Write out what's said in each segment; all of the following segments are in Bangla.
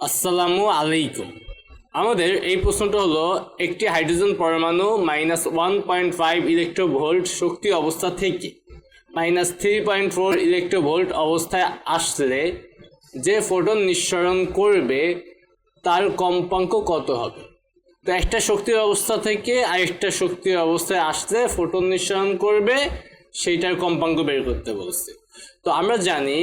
আসসালামু আলাইকুম। আমাদের এই প্রশ্নটা হলো, একটি হাইড্রোজেন পরমাণু minus one point five electrovolt শক্তি অবস্থা থেকে minus three point four electrovolt অবস্থায় আসলে যে ফোটন নিঃসরণ করবে তার কম্পাঙ্ক কত হবে? তো একটা শক্তির অবস্থা থেকে আরেকটা শক্তির অবস্থায় আসলে ফোটন নিঃসরণ করবে, সেইটার কম্পাঙ্ক বের করতে বলছে। তো আমরা জানি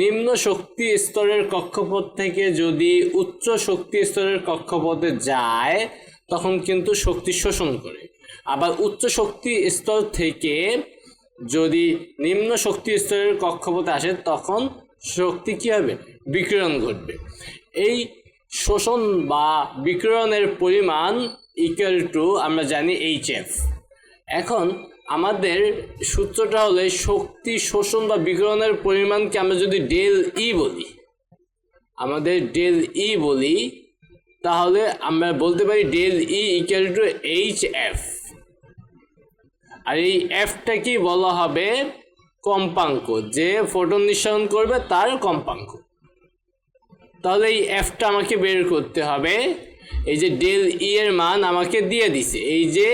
নিম্ন শক্তি স্তরের কক্ষপথ থেকে যদি উচ্চ শক্তি স্তরের কক্ষপথে যায়, তখন কিন্তু শক্তি শোষণ করে। আবার উচ্চ শক্তি স্তর থেকে যদি নিম্ন শক্তি স্তরের কক্ষপথে আসে, তখন শক্তি কী হবে? বিকিরণ ঘটবে। এই শোষণ বা বিকিরণের পরিমাণ ইকুয়াল টু আমরা জানি এইচ এফ এখন আমাদের সূত্রটা হলে শক্তি শোষণ বা বিকিরণের পরিমাণকে আমরা যদি ডেল ই বলি, আমাদের ডেল ই বলি, তাহলে আমরা বলতে পারি del E equal to H F আর এই এফটা কি বলা হবে? কম্পাঙ্ক, যে ফোটন নিঃসরণ করবে তার কম্পাঙ্ক। তাহলে এই এফটা আমাকে বের করতে হবে, এই যে ডেল ই এর মান আমাকে দিয়ে দিছে, এই যে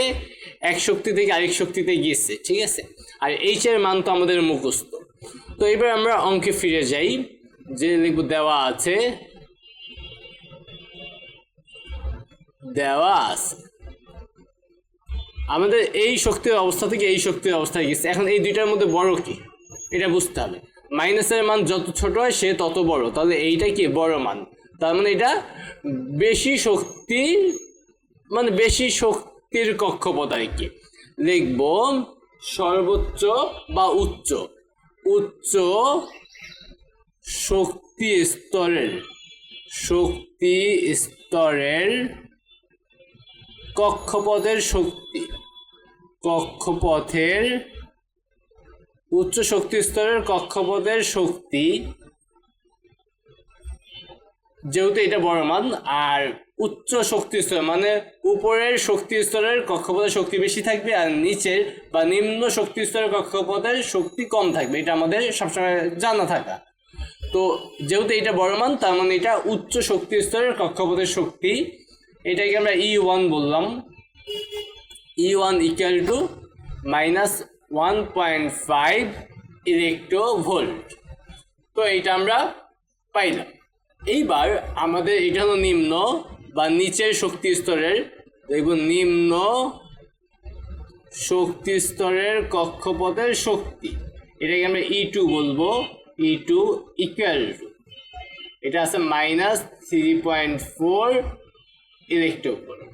এক শক্তি থেকে আরেক শক্তিতে গিয়েছে, ঠিক আছে? আর এইচ এর মান তো আমাদের মুখস্থ। তো এবার আমরা অঙ্কে ফিরে যাই। যে লিখব, দেওয়া আছে। দেওয়া আছে। আমাদের এই শক্তির অবস্থা থেকে এই শক্তির অবস্থায় গেছে এখন এই দুইটার মধ্যে বড় কি? এটা বুঝতে হবে। মাইনাসের মান যত ছোট হয়, সে তত বড়। তাহলে এইটা কি? বড় মান। তার মানে এটা বেশি শক্তি মানে বেশি শক্তির কক্ষপথ আর কি লিখব সর্বোচ্চ বা উচ্চ। উচ্চ শক্তি স্তরের শক্তি স্তরের কক্ষপথের শক্তি, কক্ষপথের উচ্চ শক্তি স্তরের কক্ষপথের শক্তি যেহেতু এটা বড় মান, আর উচ্চ শক্তি স্তর মানে উপরের শক্তি স্তরের কক্ষপথের শক্তি বেশি থাকবে আর নিচের বা নিম্ন শক্তি স্তরের কক্ষপথের শক্তি কম থাকবে। এটা আমাদের সবসময় জানা থাকা। তো যেহেতু এটা বড় মান, তার মানে এটা উচ্চ শক্তি স্তরের কক্ষপথের শক্তি। এটাকে আমরা ই ওয়ান বললাম। E one equal to minus one point five electro volt তো এটা আমরা পাইলাম। এইবার আমাদের এটা হলো নিম্ন বা নিচের শক্তি স্তরের দেখব নিম্ন শক্তি স্তরের কক্ষপথের শক্তি। এটাকে আমরা ই টু বলব। ই টু ইকুয়াল টু এটা আছে minus three point four electrovolt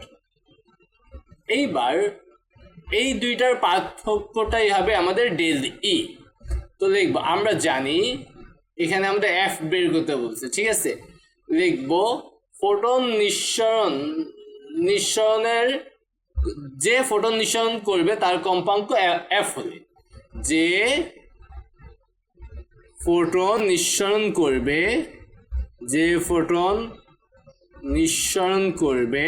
এইবার এই দুইটার পার্থক্যটাই হবে আমাদের ডেল ই তো লিখব আমরা জানি এখানে আমরা এফ বের করতে বলছে, ঠিক আছে? লিখব ফোটন নিঃসরণ, নিঃসরণের যে ফোটন নিঃসরণ করবে তার কম্পাঙ্ক এফ হলে, যে ফোটন নিঃসরণ করবে, যে ফোটন নিঃসরণ করবে,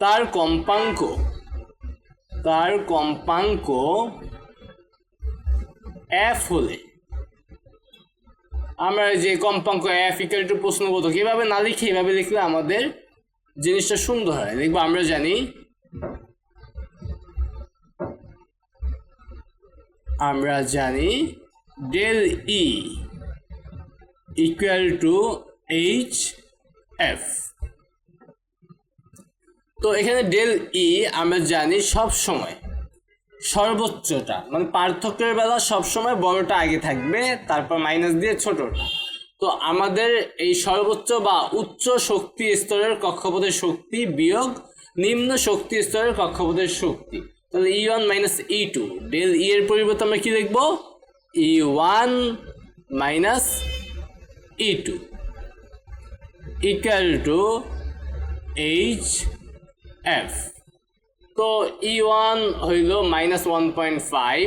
তার কম্পাঙ্ক তার কম্পাঙ্ক এফ হলে। আমরা যে কম্পাঙ্ক এফ ইকাল টু প্রশ্নবোধক এভাবে না লিখে এভাবে লিখলে আমাদের জিনিসটা সুন্দর হয়? দেখব আমরা জানি। আমরা জানি del E equal to H F তো এখানে ডেল ই আমরা জানি সব সময় সর্বোচ্চটা মানে পার্থক্যের বেলা সবসময় বড়টা আগে থাকবে, তারপর মাইনাস দিয়ে ছোটটা। তো আমাদের এই সর্বোচ্চ বা উচ্চ শক্তি স্তরের কক্ষপথের শক্তি বিয়োগ নিম্ন শক্তি স্তরের কক্ষপথের শক্তি। তাহলে E one minus E two del E এর পরিবর্তে আমরা কি লিখব? E one minus E two equal to H F তো ই ওয়ান হইল minus one point five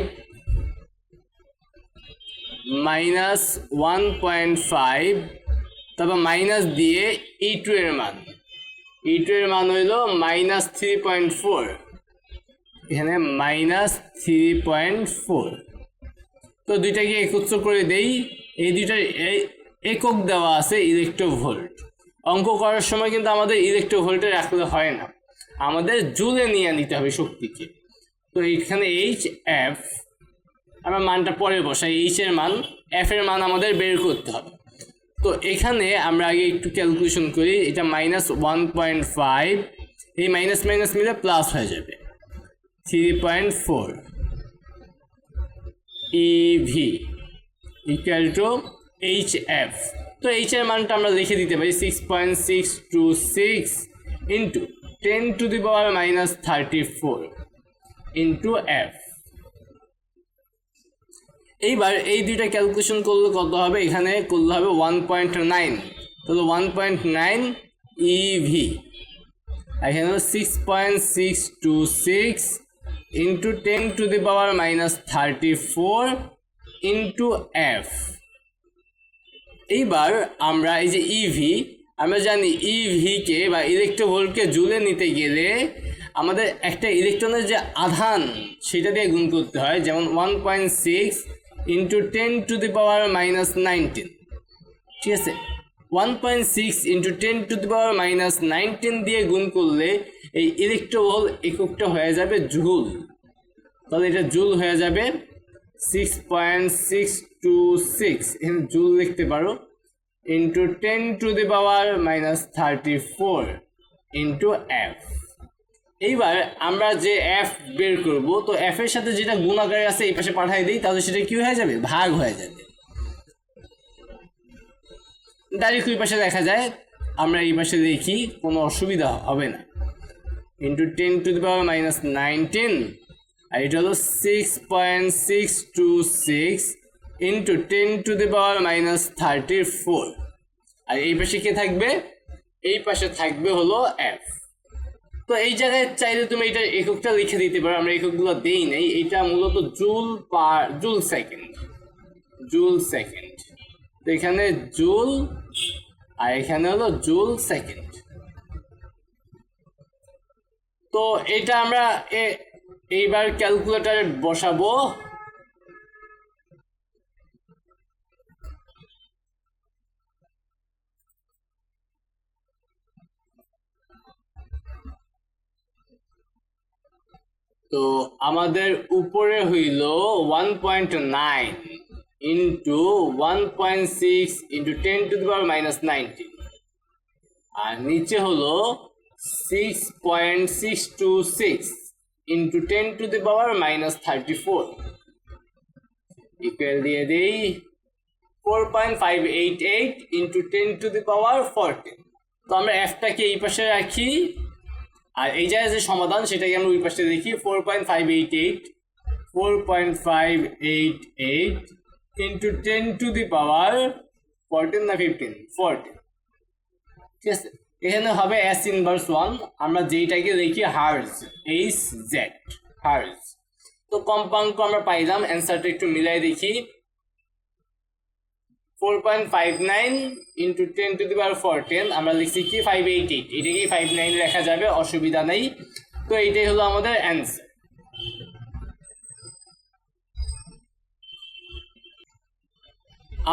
minus one point five তারপর মাইনাস দিয়ে ই টু এর মান। ই টু এর মান হইল মাইনাস থ্রি পয়েন্ট ফোর এখানে মাইনাস থ্রি তো দুইটাকে একত্র করে দেই, এই দুইটার একক দেওয়া আছে ইলেকট্রোভোল্ট অঙ্ক করার সময় কিন্তু আমাদের ইলেকট্রোভোল্টে রাখলে হয় না। আমাদের জুলে নিয়ে নিতে হবে শক্তিকে। তো এইখানে এইচ এফ আমরা মানটা পরে বসাই। এইচ এর মান এফ এর মান আমাদের বের করতে হবে। তো এখানে আমরা আগে একটু ক্যালকুলেশন করি, এটা মাইনাস ওয়ান পয়েন্ট ফাইভ এই মাইনাস মাইনাস মিলে প্লাস হয়ে যাবে। Three point four EV equal to H F তো এইচ এর মানটা আমরা লিখে দিতে পারি six point six two six into ten to the power minus thirty four into F এইবার এই দুইটা ক্যালকুলেশন করলে কত হবে? এখানে করলে হবে ওয়ান পয়েন্ট নাইন তাহলে ওয়ান পয়েন্ট নাইন ইভি এখানে হলো six point six two six into ten to the power minus thirty four into F এইবার আমরা এই যে ইভি আমরা জানি ইভিকে বা ইলেকট্রোভোল্টকে জুলে নিতে গেলে আমাদের একটা ইলেকট্রনের যে আধান, সেটা দিয়ে গুণ করতে হয়, যেমন one point six into ten to the power minus nineteen ঠিক আছে? One point six into ten to the power minus nineteen দিয়ে গুণ করলে এই ইলেকট্রোভোল এককটা হয়ে যাবে জুল। তাহলে এটা জুল হয়ে যাবে six point six two six এখানে জুল লিখতে পারো। Into ten to the power minus thirty four into F এইবার আমরা যে এফ বের করব, তো এফ এর সাথে যেটা গুণাকারে আছে, এই পাশে পাঠিয়ে দিই, তাহলে সেটা কি হয়ে যাবে? ভাগ হয়ে যাবে। ডাইরেক্ট ওই পাশে দেখা যায়, আমরা এই পাশে দেখি, কোনো অসুবিধা হবে না। Into ten to the power minus nineteen আর এটা হলো six point six two six into ten to the power minus thirty four আর এই পাশে কে থাকবে? এই পাশে থাকবে হলো এফ তো এই জায়গায় চাইলে তুমি এটা এককটা লিখে দিতে পারো, আমরা এককগুলো দেই নাই, এটা মূলত joule per, joule second joule second. তো এখানে জুল, আর এখানে হলো জুল সেকেন্ড। তো এটা আমরা এইবার ক্যালকুলেটারে বসাবো। তো আমাদের উপরে হইল one point nine into one point six into ten to the power minus nineteen আর নিচে হলো six point six two six into ten to the power minus thirty four equal দিয়ে দেই four point five eight eight into ten to the power fourteen তো আমরা এফটাকে এই পাশে রাখি। আর এই জায়গায় যে সমাধান, সেটাকে আমরা ওই পাশে দেখি four point five eight eight four point five eight eight into ten to the power fourteen না ফিফটিন ফোরটিন ঠিক আছে? এখানে হবে এস ইনভার্স ওয়ান আমরা যেইটাকে দেখি হার্জ এইচ জেড হার্জ তো কম্পাঙ্ক আমরা পাইলাম অ্যান্সারটা একটু মিলাই দেখি। Four point five nine into ten to the four ten আমরা লিখছি কি? ফাইভ এইট এইট এটাকেই ফাইভ নাইন লেখা যাবে, অসুবিধা নেই। তো এইটাই হলো আমাদের অ্যান্সার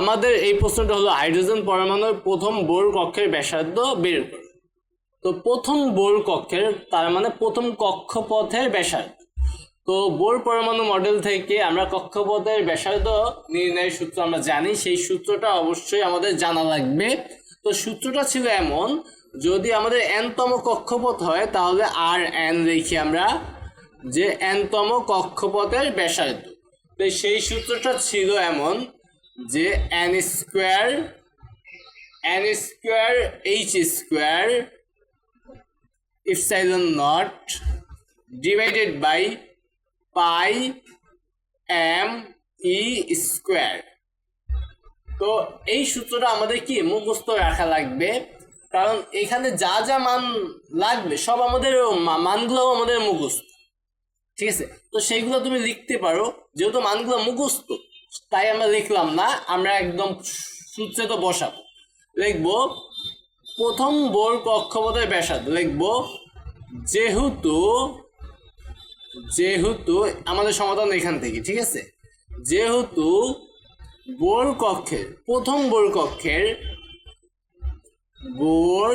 আমাদের এই প্রশ্নটা হলো, হাইড্রোজেন পরমাণুর প্রথম বোর কক্ষের ব্যাসার্ধ বের করো। তো প্রথম বোর কক্ষের, তার মানে প্রথম কক্ষপথের ব্যাসার্ধ। তো বোর পরমাণু মডেল থেকে আমরা কক্ষপথের ব্যাসার্ধ নির্ণয়ের সূত্র আমরা জানি, সেই সূত্রটা অবশ্যই আমাদের জানা লাগবে। তো সূত্রটা ছিল এমন, যদি আমাদের এনতম কক্ষপথ হয়, তাহলে আর এন লিখি আমরা, যে এনতম কক্ষপথের ব্যাসার্ধ। তো সেই সূত্রটা ছিল এমন, যে N square N square H square epsilon naught divided by pi M E square. তো এই সূত্রটা আমাদের কি? মুখস্থ রাখা লাগবে। কারণ এখানে যা যা মান লাগবে, সব আমাদের মানগুলো আমাদের মুখস্থ। ঠিক আছে? তো সেইগুলো তুমি লিখতে পারো। যেহেতু মানগুলো মুখস্থ, তাই আমরা লিখলাম না। আমরা একদম সূত্রে তো বসাবো। লিখব, প্রথম বোর কক্ষপথের ব্যাসার্ধ। লিখব, যেহেতু যেহেতু আমাদের সমাধান এখান থেকে, ঠিক আছে? যেহেতু বোর কক্ষের, প্রথম বোর কক্ষের বোর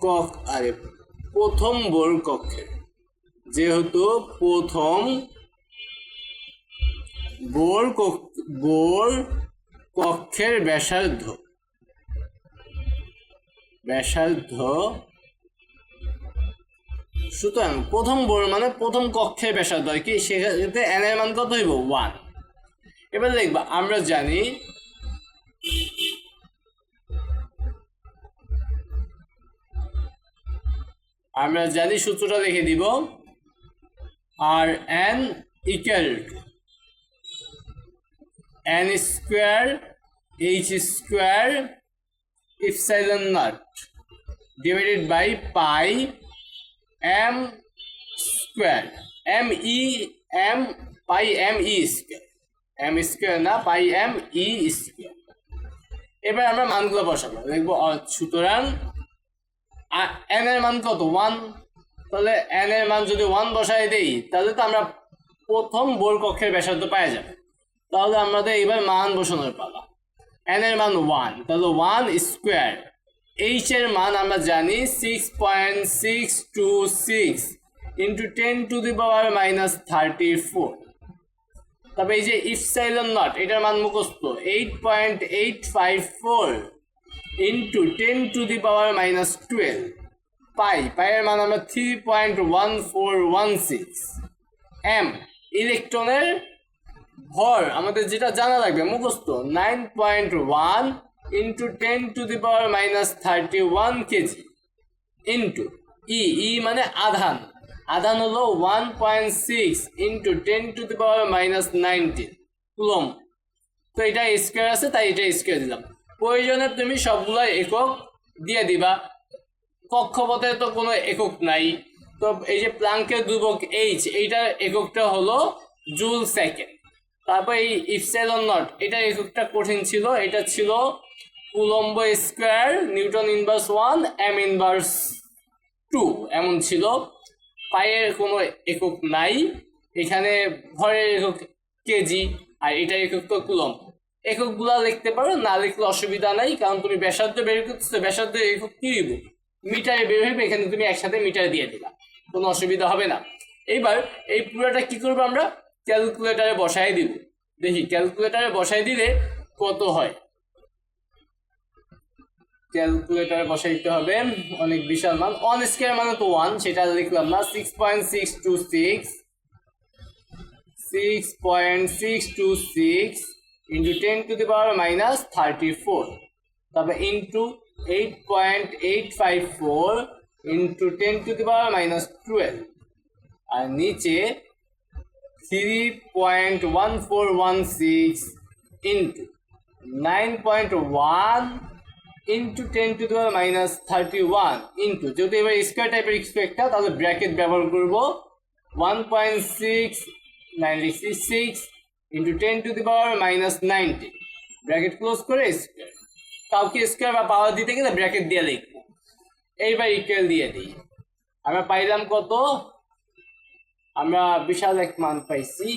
কক আরে, প্রথম বোর কক্ষের, যেহেতু প্রথম বোর বোর কক্ষের ব্যাসার্ধ ব্যাসার্ধ সুতরাং প্রথম বোর মানে প্রথম কক্ষের ব্যাসার্ধ কি? সেক্ষেত্রে এন এর মান কত হইব? ওয়ান এবার দেখবা, আমরা জানি আমরা জানি সূত্রটা লিখে দিব আর N equal to N square H square epsilon naught divided by pi M square M E M pi M E square M square না পাই এম ই স্কোয়ার এবার আমরা মানগুলো বসাবো, দেখব সুতরাং এন এর মান কত? ওয়ান তাহলে এন এর মান যদি ওয়ান বসাই দেই, তাহলে তো আমরা প্রথম বোর কক্ষের ব্যাসার্ধ পাওয়া যাবে। তাহলে আমাদের এবার মান বসানোর পালা। এন এর মান ওয়ান তাহলে ওয়ান স্কোয়ার এইচ এর মান আমরা জানি six point six two six into ten to the power minus thirty four তবে এই যে ইফসাইলন নট এটার মান মুখস্থ eight point eight five four into ten to the power minus twelve pi পাইয়ের মান আমরা three point one four one six M ইলেকট্রনের ভর, আমাদের যেটা জানা লাগবে, মুখস্থ nine point one into ten to the power minus thirty one KG into E E মানে আধান। আধান হলো one point six into ten to the power minus nineteen coulomb তো এটা স্কোয়ার আছে, তাই এটা স্কোয়ার দিলাম। প্রয়োজনে তুমি সবগুলো একক দিয়ে দিবা। কক্ষপথে তো কোনো একক নাই। তো এই যে প্লাঙ্কের দুবক এইচ এইটার এককটা হলো জুল সেকেন্ড তারপর এই ইফসেলন নট এটার এককটা কঠিন ছিল, এটা ছিল coulomb square, newton inverse one M inverse two এমন ছিল। পায়ের কোনো একক নাই। এখানে ভরের একক কেজি আর এটা একক তো কুলম এককগুলা লিখতে পারো, না লিখলে অসুবিধা নাই, কারণ তুমি ব্যাসার্ধ বের করতেছো ব্যাসার্ধ একক কি হইব? মিটারে বের হইবে, এখানে তুমি একসাথে মিটার দিয়ে দিলা। কোনো অসুবিধা হবে না। এইবার এই পুরোটা কি করব আমরা? ক্যালকুলেটারে বসাই দিব। দেখি, ক্যালকুলেটারে বসাই দিলে কত হয়? ক্যালকুলেটারে বসাইতে হবে। অনেক বিশাল মান। অন স্কোয়ার মানে তো ওয়ান সেটা লিখলাম না। Six point six two six six point six two six into ten to the power minus thirty four তারপরে into eight point eight five four into ten to the power minus twelve আর নিচে three point one four one six into nine point one into ten to the power minus thirty one into যেহেতু এবার স্কোয়ার টাইপের কিছু একটা তাহলে ব্র্যাকেট ব্যবহার করব one point six nine six into ten to the power minus ninety bracket close করে স্কোয়ার কাউকে স্কোয়ার বা পাওয়ার দিতে গেলে ব্র্যাকেট দিয়ে লিখব। এইবার ইকুয়াল দিয়ে দিই। আমরা পাইলাম কত? আমরা বিশাল এক মান পাইছি।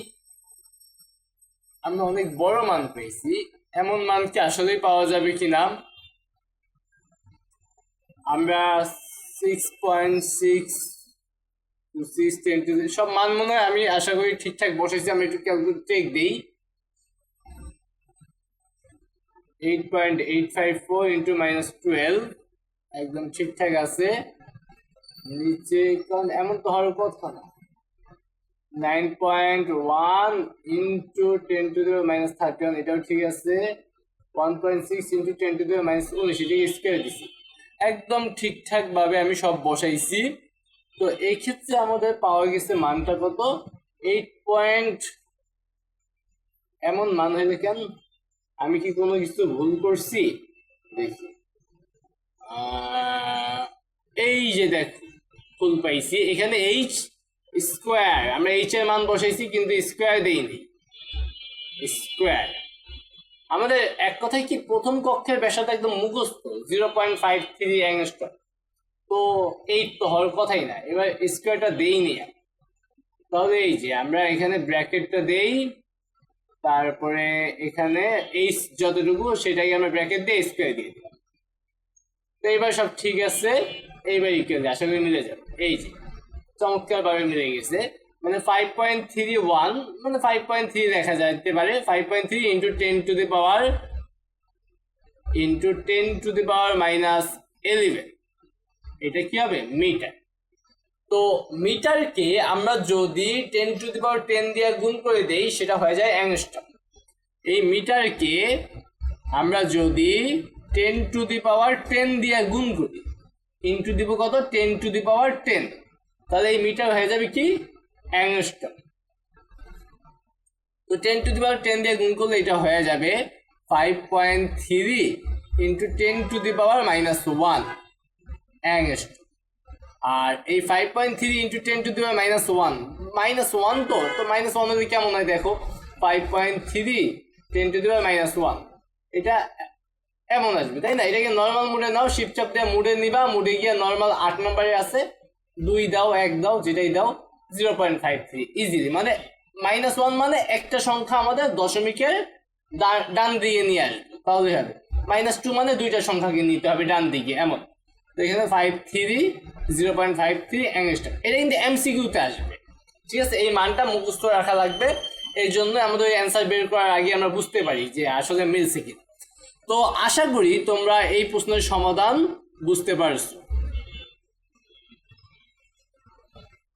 আমরা অনেক বড় মান পেয়েছি এমন মান কি আসলেই পাওয়া যাবে কিনা? আমরা six point six six ten two সব মান মনে হয় আমি আশা করি ঠিকঠাক বসেছি আমি একটু ক্যালকুলেট চেক দিই। Eight point eight five four into minus twelve একদম ঠিকঠাক আছে। নিচে কারণ এমন তো হওয়ার কথা না nine point one into ten to the power minus thirty one এটাও ঠিক আছে। One point six into ten to the power minus উনিশ, এটাকে স্কোয়ার দিছি। একদম ঠিকঠাক ভাবে আমি সব বসাইছি। তো এই ক্ষেত্রে আমাদের পাওয়া গেছে মানটা কত? এইট পয়েন্ট এমন মান হইলে কেন? আমি কি কোনো কিছু ভুল করছি? দেখি। এই যে দেখ, ভুল পাইছি। এখানে এইচ স্কোয়ার আমরা এইচ এর মান বসাইছি কিন্তু স্কোয়ার দেইনি। স্কোয়ার আমাদের এক কথায় কি প্রথম কক্ষের ব্যাসার্ধ একদম মুখস্থ? Zero point five three angstrom তো এই তো হওয়ার কথাই না। এবার স্কোয়ারটা দেইনি আমি। তাহলে এই যে আমরা এখানে ব্র্যাকেটটা দেই, তারপরে এখানে এইচ যতটুকু সেটাকে আমরা ব্র্যাকেট দিয়ে স্কোয়ার দিয়ে দিলাম। তো এবার সব ঠিক আছে, এইবার ইকুয়াল আশা করি মিলে যাবে। এই যে, চমৎকারভাবে মিলে গেছে। মানে ফাইভ পয়েন্ট থ্রি ওয়ান মানে ফাইভ পয়েন্ট থ্রি দেখা যেতে পারে। Five point three into ten to the power into ten to the power minus eleven এটা কি হবে? মিটার তো মিটারকে আমরা যদি ten to the power ten দিয়ে গুণ করে দেই, সেটা হয়ে যায় অ্যাংস্টম এই মিটারকে আমরা যদি ten to the power ten দিয়ে গুণ করি ইন্টু দিব কত? Ten to the power ten তাহলে এই মিটার হয়ে যাবে কি? অ্যাংস্টম তো ten to the power ten দিয়ে গুণ করলে এটা হয়ে যাবে five point three into ten to the power minus one angstrom আর এই five point three into ten to the power minus one minus one তো? তো মাইনাস ওয়ান হলে কেমন হয় দেখো? Five point three ten to the power minus one এটা এমন আসবে, তাই না? এটাকে নর্মাল মুডে নাও শিপচাপ দিয়ে মুডে নিবা মুডে গিয়ে নর্মাল আট নম্বরে আছে। দুই দাও, এক দাও, যেটাই দাও zero point five three easily মানে মাইনাস ওয়ান মানে একটা সংখ্যা আমাদের দশমিকের ডান দিকে নিয়ে আসবে তাহলে হবে। মাইনাস টু মানে দুইটা সংখ্যাকে নিতে হবে ডান দিকে, এমন। তো এখানে five three zero point five three angstrom এটা কিন্তু এমসিকিউতে আসবে, ঠিক আছে? এই মানটা মুখস্থ রাখা লাগবে, এই জন্য আমাদের ওই অ্যান্সার বের করার আগে আমরা বুঝতে পারি যে আসলে মিলছে কি তো আশা করি তোমরা এই প্রশ্নের সমাধান বুঝতে পারছ।